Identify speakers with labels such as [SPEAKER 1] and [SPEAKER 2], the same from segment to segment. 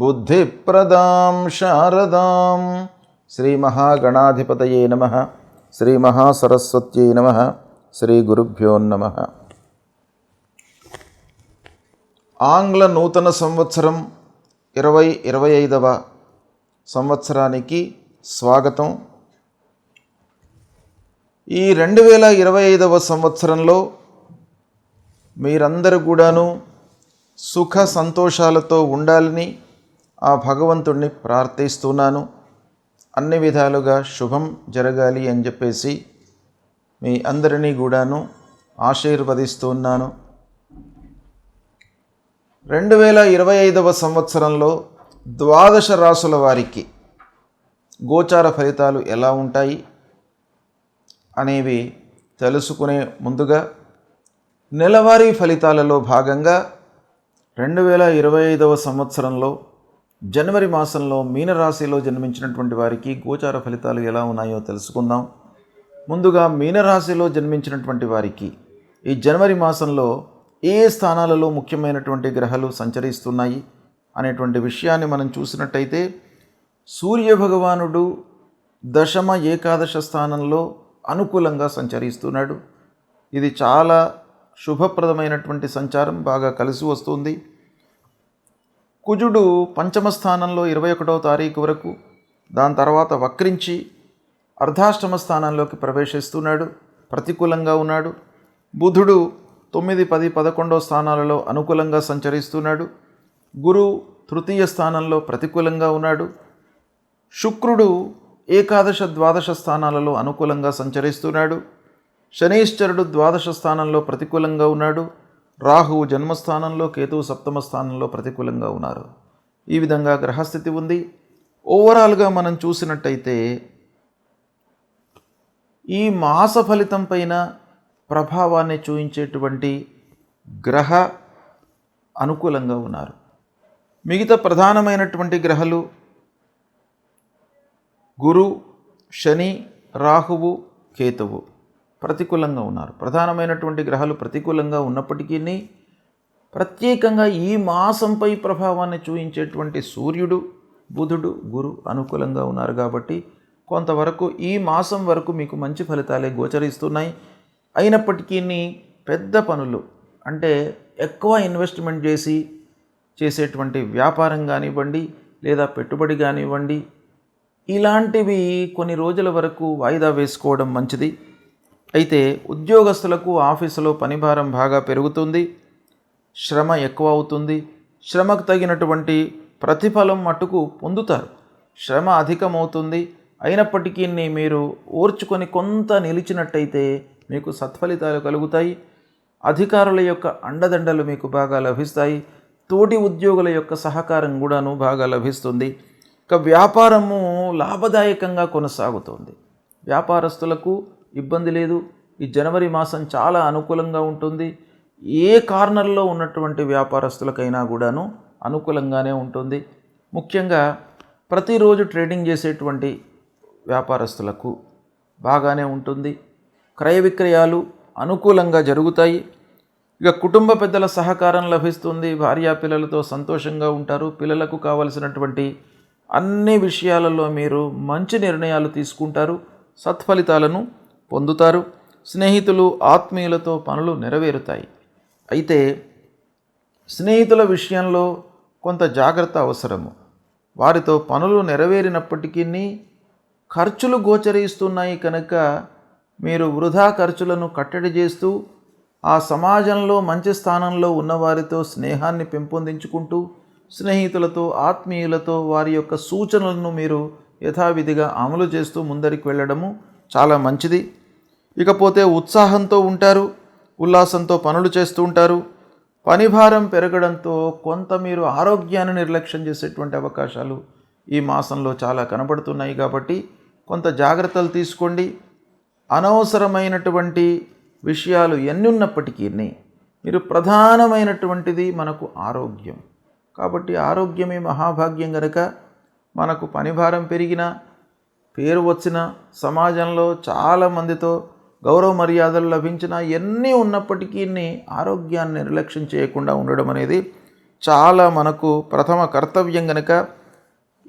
[SPEAKER 1] బుద్ధిప్రదాం శారదాం శ్రీ మహాగణాధిపతయే నమ శ్రీ మహాసరస్వత్యై నమ శ్రీ గురుభ్యో నమ. ఆంగ్ల నూతన సంవత్సరం ఇరవై ఇరవై ఐదవ సంవత్సరానికి స్వాగతం. ఈ రెండు వేల ఇరవై ఐదవ సంవత్సరంలో మీరందరూ కూడాను సుఖ సంతోషాలతో ఉండాలని ఆ భగవంతుణ్ణి ప్రార్థిస్తున్నాను. అన్ని విధాలుగా శుభం జరగాలి అని చెప్పేసి మీ అందరినీ కూడాను ఆశీర్వదిస్తున్నాను. రెండు వేల ఇరవై ఐదవ సంవత్సరంలో ద్వాదశ రాసుల వారికి గోచార ఫలితాలు ఎలా ఉంటాయి అనేవి తెలుసుకునే ముందుగా నెలవారీ ఫలితాలలో భాగంగా రెండు వేల ఇరవై ఐదవ సంవత్సరంలో జనవరి మాసంలో మీనరాశిలో జన్మించినటువంటి వారికి గోచార ఫలితాలు ఎలా ఉన్నాయో తెలుసుకుందాం. ముందుగా మీనరాశిలో జన్మించినటువంటి వారికి ఈ జనవరి మాసంలో ఏ స్థానాలలో ముఖ్యమైనటువంటి గ్రహాలు సంచరిస్తున్నాయి అనేటువంటి విషయాన్ని మనం చూసినట్టయితే సూర్య భగవానుడు దశమ ఏకాదశ స్థానంలో అనుకూలంగా సంచరిస్తున్నాడు. ఇది చాలా శుభప్రదమైనటువంటి సంచారం బాగా కలిసి వస్తుంది. కుజుడు పంచమ స్థానంలో ఇరవై ఒకటవ తారీఖు వరకు దాని తర్వాత వక్రించి అర్ధాష్టమ స్థానంలోకి ప్రవేశిస్తున్నాడు ప్రతికూలంగా ఉన్నాడు. బుధుడు తొమ్మిది పది పదకొండవ స్థానాలలో అనుకూలంగా సంచరిస్తున్నాడు. గురు తృతీయ స్థానంలో ప్రతికూలంగా ఉన్నాడు. శుక్రుడు ఏకాదశ ద్వాదశ స్థానాలలో అనుకూలంగా సంచరిస్తున్నాడు. శనీశ్వరుడు ద్వాదశ స్థానంలో ప్రతికూలంగా ఉన్నాడు. రాహువు జన్మస్థానంలో కేతువు సప్తమ స్థానంలో ప్రతికూలంగా ఉన్నారు. ఈ విధంగా గ్రహస్థితి ఉంది. ఓవరాల్గా మనం చూసినట్టయితే ఈ మాస ఫలితం పైన ప్రభావాన్ని చూపించేటువంటి గ్రహ అనుకూలంగా ఉన్నారు. మిగతా ప్రధానమైనటువంటి గ్రహాలు గురు శని రాహువు కేతువు. ప్రతికూలంగా ఉన్నారు. ప్రధానమైనటువంటి గ్రహాలు ప్రతికూలంగా ఉన్నప్పటికీ ప్రత్యేకంగా ఈ మాసంపై ప్రభావాన్ని చూపించేటువంటి సూర్యుడు బుధుడు గురు అనుకూలంగా ఉన్నారు కాబట్టి కొంతవరకు ఈ మాసం వరకు మీకు మంచి ఫలితాలే గోచరిస్తున్నాయి. అయినప్పటికీ పెద్ద పనులు అంటే ఎక్కువ ఇన్వెస్ట్మెంట్ చేసి చేసేటువంటి వ్యాపారం కానివ్వండి లేదా పెట్టుబడి కానివ్వండి ఇలాంటివి కొన్ని రోజుల వరకు వాయిదా వేసుకోవడం మంచిది. అయితే ఉద్యోగస్తులకు ఆఫీసులో పనిభారం బాగా పెరుగుతుంది శ్రమ ఎక్కువ అవుతుంది శ్రమకు తగినటువంటి ప్రతిఫలం మట్టుకు పొందుతారు. శ్రమ అధికమవుతుంది అయినప్పటికీ మీరు ఓర్చుకొని కొంత నిలిచినట్టయితే మీకు సత్ఫలితాలు కలుగుతాయి. అధికారుల యొక్క అండదండలు మీకు బాగా లభిస్తాయి తోటి ఉద్యోగుల యొక్క సహకారం కూడాను బాగా లభిస్తుంది. ఇక వ్యాపారము లాభదాయకంగా కొనసాగుతుంది. వ్యాపారస్తులకు ఇబ్బంది లేదు. ఈ జనవరి మాసం చాలా అనుకూలంగా ఉంటుంది. ఏ కార్నర్లో ఉన్నటువంటి వ్యాపారస్తులకైనా కూడాను అనుకూలంగానే ఉంటుంది. ముఖ్యంగా ప్రతిరోజు ట్రేడింగ్ చేసేటువంటి వ్యాపారస్తులకు బాగానే ఉంటుంది. క్రయ విక్రయాలు అనుకూలంగా జరుగుతాయి. ఇక కుటుంబ పెద్దల సహకారం లభిస్తుంది. భార్యా పిల్లలతో సంతోషంగా ఉంటారు. పిల్లలకు కావలసినటువంటి అన్ని విషయాలలో మీరు మంచి నిర్ణయాలు తీసుకుంటారు. సత్ఫలితాలను పొందుతారు. స్నేహితులు ఆత్మీయులతో పనులు నెరవేరుతాయి. అయితే స్నేహితుల విషయంలో కొంత జాగ్రత్త అవసరము. వారితో పనులు నెరవేరినప్పటికీ ఖర్చులు గోచరిస్తున్నాయి కనుక మీరు వృధా ఖర్చులను కట్టడి చేస్తూ ఆ సమాజంలో మంచి స్థానంలో ఉన్నవారితో స్నేహాన్ని పెంపొందించుకుంటూ స్నేహితులతో ఆత్మీయులతో వారి యొక్క సూచనలను మీరు యథావిధిగా అమలు చేస్తూ ముందరికి వెళ్ళడము చాలా మంచిది. ఇకపోతే ఉత్సాహంతో ఉంటారు ఉల్లాసంతో పనులు చేస్తూ ఉంటారు. పనిభారం పెరగడంతో కొంత మీరు ఆరోగ్యాన్ని నిర్లక్ష్యం చేసేటువంటి అవకాశాలు ఈ మాసంలో చాలా కనబడుతున్నాయి కాబట్టి కొంత జాగ్రత్తలు తీసుకోండి. అనవసరమైనటువంటి విషయాలు ఎన్ని ఉన్నప్పటికీ మీరు ప్రధానమైనటువంటిది మనకు ఆరోగ్యం. కాబట్టి ఆరోగ్యమే మహాభాగ్యం గనక మనకు పనిభారం పెరిగిన పేరు వచ్చిన సమాజంలో చాలామందితో గౌరవ మర్యాదలు లభించిన ఎన్ని ఉన్నప్పటికీ ఆరోగ్యాన్ని నిర్లక్ష్యం చేయకుండా ఉండడం అనేది చాలా మనకు ప్రథమ కర్తవ్యం గనక.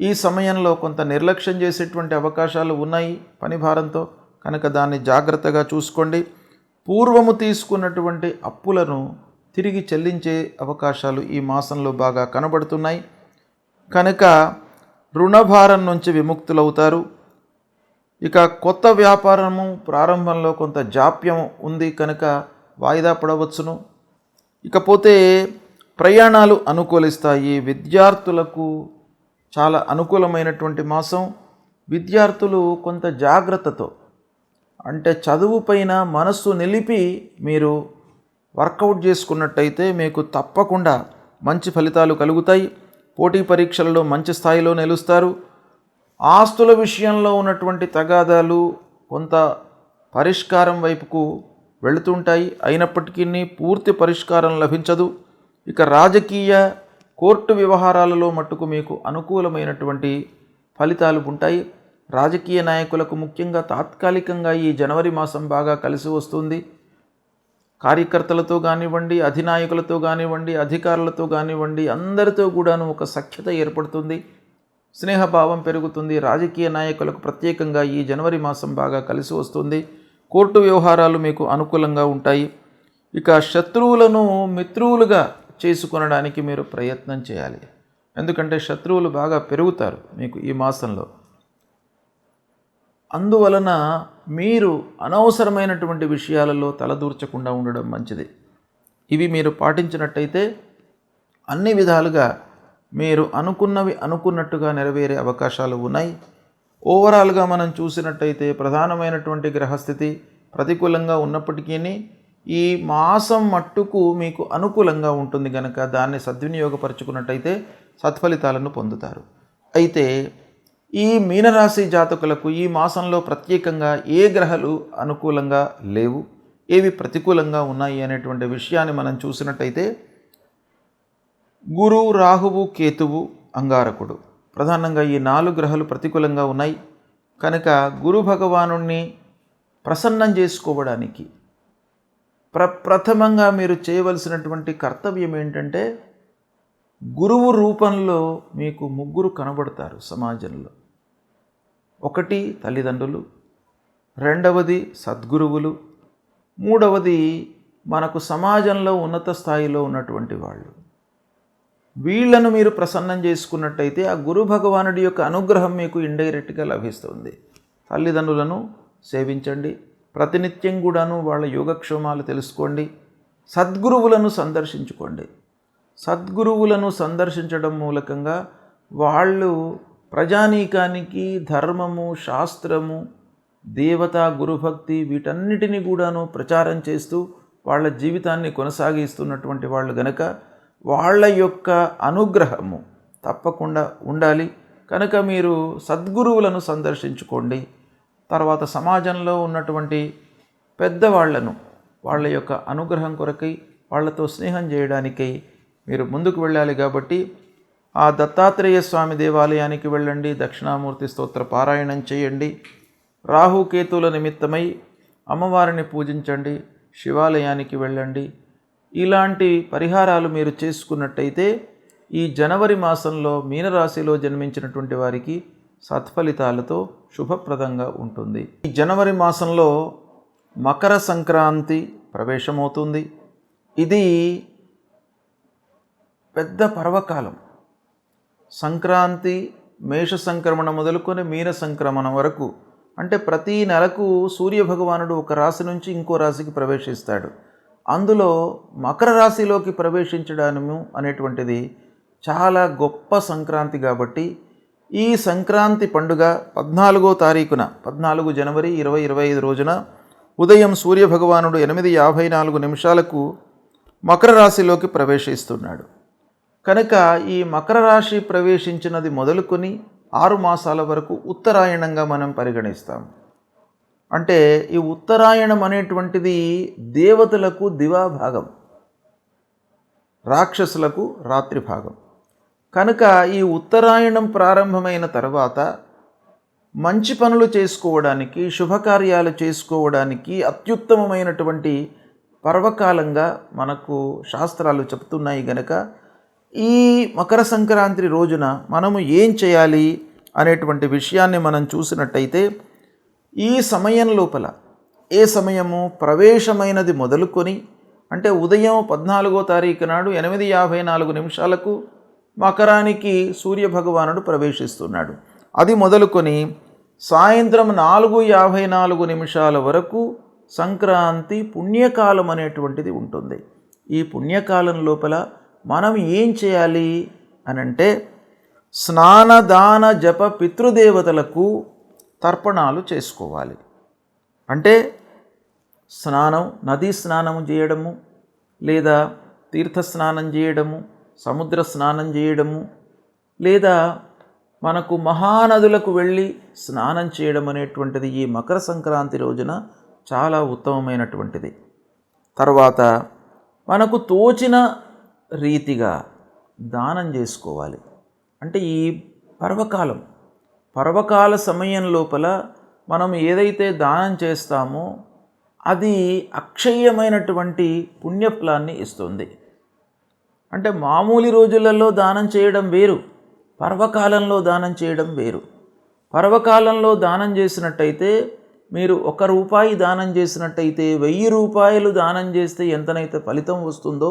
[SPEAKER 1] ఈ సమయంలో కొంత నిర్లక్ష్యం చేసేటువంటి అవకాశాలు ఉన్నాయి పని భారంతో. కనుక దాన్ని జాగ్రత్తగా చూసుకోండి. పూర్వము తీసుకున్నటువంటి అప్పులను తిరిగి చెల్లించే అవకాశాలు ఈ మాసంలో బాగా కనబడుతున్నాయి. కనుక రుణభారం నుంచి విముక్తులవుతారు. ఇక కొత్త వ్యాపారము ప్రారంభంలో కొంత జాప్యం ఉంది కనుక వాయిదా పడవచ్చును. ఇకపోతే ప్రయాణాలు అనుకూలిస్తాయి. విద్యార్థులకు చాలా అనుకూలమైనటువంటి మాసం. విద్యార్థులు కొంత జాగ్రత్తతో అంటే చదువుపైన మనస్సు నిలిపి మీరు వర్కౌట్ చేసుకున్నట్టయితే మీకు తప్పకుండా మంచి ఫలితాలు కలుగుతాయి. పోటీ పరీక్షలలో మంచి స్థాయిలో నిలుస్తారు. ఆస్తుల విషయంలో ఉన్నటువంటి తగాదాలు కొంత పరిష్కారం వైపుకు వెళుతుంటాయి. అయినప్పటికీ పూర్తి పరిష్కారం లభించదు. ఇక రాజకీయ కోర్టు వ్యవహారాలలో మట్టుకు మీకు అనుకూలమైనటువంటి ఫలితాలు ఉంటాయి. రాజకీయ నాయకులకు ముఖ్యంగా తాత్కాలికంగా ఈ జనవరి మాసం బాగా కలిసి వస్తుంది. కార్యకర్తలతో కానివ్వండి అధినాయకులతో కానివ్వండి అధికారులతో కానివ్వండి అందరితో కూడాను ఒక సఖ్యత ఏర్పడుతుంది. స్నేహభావం పెరుగుతుంది. రాజకీయ నాయకులకు ప్రత్యేకంగా ఈ జనవరి మాసం బాగా కలిసి వస్తుంది. కోర్టు వ్యవహారాలు మీకు అనుకూలంగా ఉంటాయి. ఇక శత్రువులను మిత్రువులుగా చేసుకొనడానికి మీరు ప్రయత్నం చేయాలి. ఎందుకంటే శత్రువులు బాగా పెరుగుతారు మీకు ఈ మాసంలో. అందువలన మీరు అనవసరమైనటువంటి విషయాలలో తలదూర్చకుండా ఉండడం మంచిది. ఇవి మీరు పాటించినట్టయితే అన్ని విధాలుగా మీరు అనుకున్నవి అనుకున్నట్టుగా నెరవేరే అవకాశాలు ఉన్నాయి. ఓవరాల్గా మనం చూసినట్టయితే ప్రధానమైనటువంటి గ్రహస్థితి ప్రతికూలంగా ఉన్నప్పటికీ ఈ మాసం మట్టుకు మీకు అనుకూలంగా ఉంటుంది కనుక దాన్ని సద్వినియోగపరచుకున్నట్టయితే సత్ఫలితాలను పొందుతారు. అయితే ఈ మీనరాశి జాతకులకు ఈ మాసంలో ప్రత్యేకంగా ఏ గ్రహాలు అనుకూలంగా లేవు ఏవి ప్రతికూలంగా ఉన్నాయి అనేటువంటి విషయాన్ని మనం చూసినట్టయితే గురువు రాహువు కేతువు అంగారకుడు. ప్రధానంగా ఈ నాలుగు గ్రహాలు ప్రతికూలంగా ఉన్నాయి. కనుక గురు భగవానుణ్ణి ప్రసన్నం చేసుకోవడానికి ప్ర ప్రథమంగా మీరు చేయవలసినటువంటి కర్తవ్యం ఏంటంటే గురువు రూపంలో మీకు ముగ్గురు కనబడతారు సమాజంలో. ఒకటి తల్లిదండ్రులు రెండవది సద్గురువులు మూడవది మనకు సమాజంలో ఉన్నత స్థాయిలో ఉన్నటువంటి వాళ్ళు. వీళ్ళను మీరు ప్రసన్నం చేసుకున్నట్టయితే ఆ గురు భగవానుడి యొక్క అనుగ్రహం మీకు ఇండైరెక్ట్గా లభిస్తుంది. తల్లిదండ్రులను సేవించండి. ప్రతినిత్యం కూడాను వాళ్ళ యోగక్షేమాలు తెలుసుకోండి. సద్గురువులను సందర్శించుకోండి. సద్గురువులను సందర్శించడం మూలకంగా వాళ్ళు ప్రజానీకానికి ధర్మము శాస్త్రము దేవత గురుభక్తి వీటన్నిటిని కూడాను ప్రచారం చేస్తూ వాళ్ళ జీవితాన్ని కొనసాగిస్తున్నటువంటి వాళ్ళు గనక వాళ్ళ యొక్క అనుగ్రహము. తప్పకుండా ఉండాలి. కనుక మీరు సద్గురువులను సందర్శించుకోండి. తర్వాత సమాజంలో ఉన్నటువంటి పెద్దవాళ్ళను వాళ్ళ యొక్క అనుగ్రహం కొరకై వాళ్ళతో స్నేహం చేయడానికై మీరు ముందుకు వెళ్ళాలి కాబట్టి ఆ దత్తాత్రేయ స్వామి దేవాలయానికి వెళ్ళండి. దక్షిణామూర్తి స్తోత్ర పారాయణం చేయండి. రాహుకేతుల నిమిత్తమై అమ్మవారిని పూజించండి. శివాలయానికి వెళ్ళండి. ఇలాంటి పరిహారాలు మీరు చేసుకున్నట్టయితే ఈ జనవరి మాసంలో మీనరాశిలో జన్మించినటువంటి వారికి సత్ఫలితాలతో శుభప్రదంగా ఉంటుంది. ఈ జనవరి మాసంలో మకర సంక్రాంతి ప్రవేశమవుతుంది. ఇది పెద్ద పర్వకాలం. సంక్రాంతి మేష సంక్రమణ మొదలుకొని మీన సంక్రమణం వరకు అంటే ప్రతి నెలకు సూర్యభగవానుడు ఒక రాశి నుంచి ఇంకో రాశికి ప్రవేశిస్తాడు. అందులో మకర రాశిలోకి ప్రవేశించడము అనేటువంటిది చాలా గొప్ప సంక్రాంతి కాబట్టి ఈ సంక్రాంతి పండుగ పద్నాలుగో తారీఖున పద్నాలుగు జనవరి ఇరవై ఇరవై ఐదు రోజున ఉదయం సూర్యభగవానుడు ఎనిమిది యాభై నాలుగు నిమిషాలకు మకర రాశిలోకి ప్రవేశిస్తున్నాడు. కనుక ఈ మకర రాశి ప్రవేశించినది మొదలుకొని ఆరు మాసాల వరకు ఉత్తరాయణంగా మనం పరిగణిస్తాం అంటే ఈ ఉత్తరాయణం అనేటువంటిది దేవతలకు దివాభాగం రాక్షసులకు రాత్రి భాగం. కనుక ఈ ఉత్తరాయణం ప్రారంభమైన తర్వాత మంచి పనులు చేసుకోవడానికి శుభకార్యాలు చేసుకోవడానికి అత్యుత్తమమైనటువంటి పర్వకాలంగా మనకు శాస్త్రాలు చెప్తున్నాయి గనక ఈ మకర సంక్రాంతి రోజున మనము ఏం చేయాలి అనేటువంటి విషయాన్ని మనం చూసినట్టయితే ఈ సమయం లోపల ఏ సమయము ప్రవేశమైనది మొదలుకొని అంటే ఉదయం పద్నాలుగో తారీఖు నాడు ఎనిమిది యాభై నాలుగు నిమిషాలకు మకరానికి సూర్యభగవానుడు ప్రవేశిస్తున్నాడు. అది మొదలుకొని సాయంత్రం నాలుగు యాభై నాలుగు నిమిషాల వరకు సంక్రాంతి పుణ్యకాలం అనేటువంటిది ఉంటుంది. ఈ పుణ్యకాలం లోపల మనం ఏం చేయాలి అనంటే స్నాన స్నానదాన జప పితృదేవతలకు తర్పణాలు చేసుకోవాలి. అంటే స్నానం నదీ స్నానం చేయడము లేదా తీర్థ స్నానం చేయడము సముద్ర స్నానం చేయడము లేదా మనకు మహానదులకు వెళ్ళి స్నానం చేయడం అనేటువంటిది ఈ మకర సంక్రాంతి రోజున చాలా ఉత్తమమైనటువంటిది. తర్వాత మనకు తోచిన రీతిగా దానం చేసుకోవాలి. అంటే ఈ పర్వకాలం పర్వకాల సమయం లోపల మనం ఏదైతే దానం చేస్తామో అది అక్షయ్యమైనటువంటి పుణ్యఫలాన్ని ఇస్తుంది. అంటే మామూలు రోజులలో దానం చేయడం వేరు పర్వకాలంలో దానం చేయడం వేరు. పర్వకాలంలో దానం చేసినట్టయితే మీరు ఒక రూపాయి దానం చేసినట్టయితే వెయ్యి రూపాయలు దానం చేస్తే ఎంతనైతే ఫలితం వస్తుందో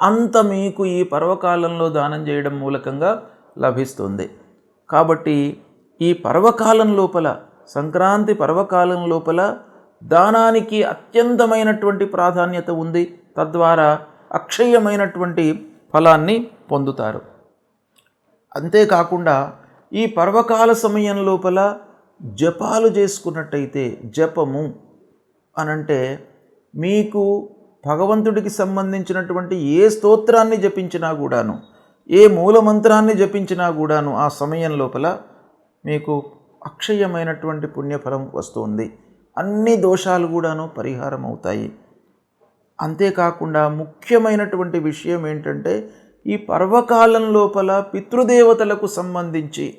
[SPEAKER 1] అంత మీకు ఈ పర్వకాలంలో దానం చేయడం మూలకంగా లభిస్తుంది. కాబట్టి ఈ పర్వకాలం లోపల సంక్రాంతి పర్వకాలం లోపల దానానికి అత్యంతమైనటువంటి ప్రాధాన్యత ఉంది. తద్వారా అక్షయమైనటువంటి ఫలాన్ని పొందుతారు. అంతేకాకుండా ఈ పర్వకాల సమయం లోపల జపాలు చేసుకున్నట్టయితే జపము అనంటే మీకు భగవంతుడికి సంబంధించినటువంటి ఏ స్తోత్రాన్ని జపించినా కూడాను ఏ మూలమంత్రాన్ని జపించినా కూడాను ఆ సమయం లోపల మీకు అక్షయమైనటువంటి పుణ్యఫలం వస్తుంది. అన్ని దోషాలు కూడాను పరిహారం అవుతాయి. అంతేకాకుండా ముఖ్యమైనటువంటి విషయం ఏంటంటే ఈ పర్వకాలం లోపల పితృదేవతలకు సంబంధించి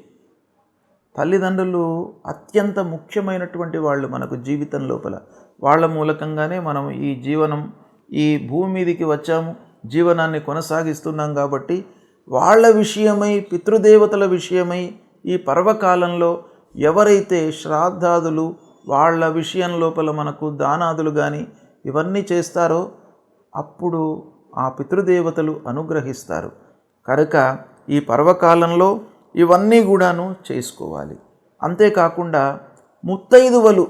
[SPEAKER 1] తల్లిదండ్రులు అత్యంత ముఖ్యమైనటువంటి వాళ్ళు మనకు జీవితం లోపల. వాళ్ళ మూలకంగానే మనం ఈ జీవనం ఈ భూమి మీదకి వచ్చాము జీవనాన్ని కొనసాగిస్తున్నాం కాబట్టి వాళ్ళ విషయమై పితృదేవతల విషయమై ఈ పర్వకాలంలో ఎవరైతే శ్రాద్ధాదులు వాళ్ళ విషయం లోపల మనకు దానాదులు కానీ ఇవన్నీ చేస్తారో అప్పుడు ఆ పితృదేవతలు అనుగ్రహిస్తారు. కనుక ఈ పర్వకాలంలో ఇవన్నీ కూడాను చేసుకోవాలి. అంతేకాకుండా ముత్తైదువలు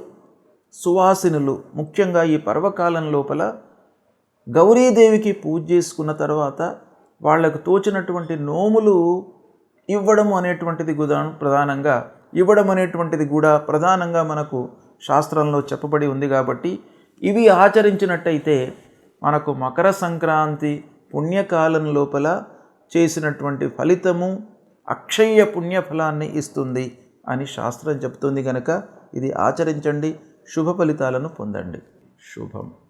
[SPEAKER 1] సువాసినులు ముఖ్యంగా ఈ పర్వకాలం లోపల గౌరీదేవికి పూజ చేసుకున్న తర్వాత వాళ్ళకు తోచినటువంటి నోములు ఇవ్వడం అనేటువంటిది కూడా ప్రధానంగా ఇవ్వడం అనేటువంటిది కూడా ప్రధానంగా మనకు శాస్త్రంలో చెప్పబడి ఉంది కాబట్టి ఇవి ఆచరించినట్టయితే మనకు మకర సంక్రాంతి పుణ్యకాలం లోపల చేసినటువంటి ఫలితము అక్షయ పుణ్యఫలాన్ని ఇస్తుంది అని శాస్త్రం చెప్తుంది కనుక ఇది ఆచరించండి శుభ ఫలితాలను పొందండి. శుభం.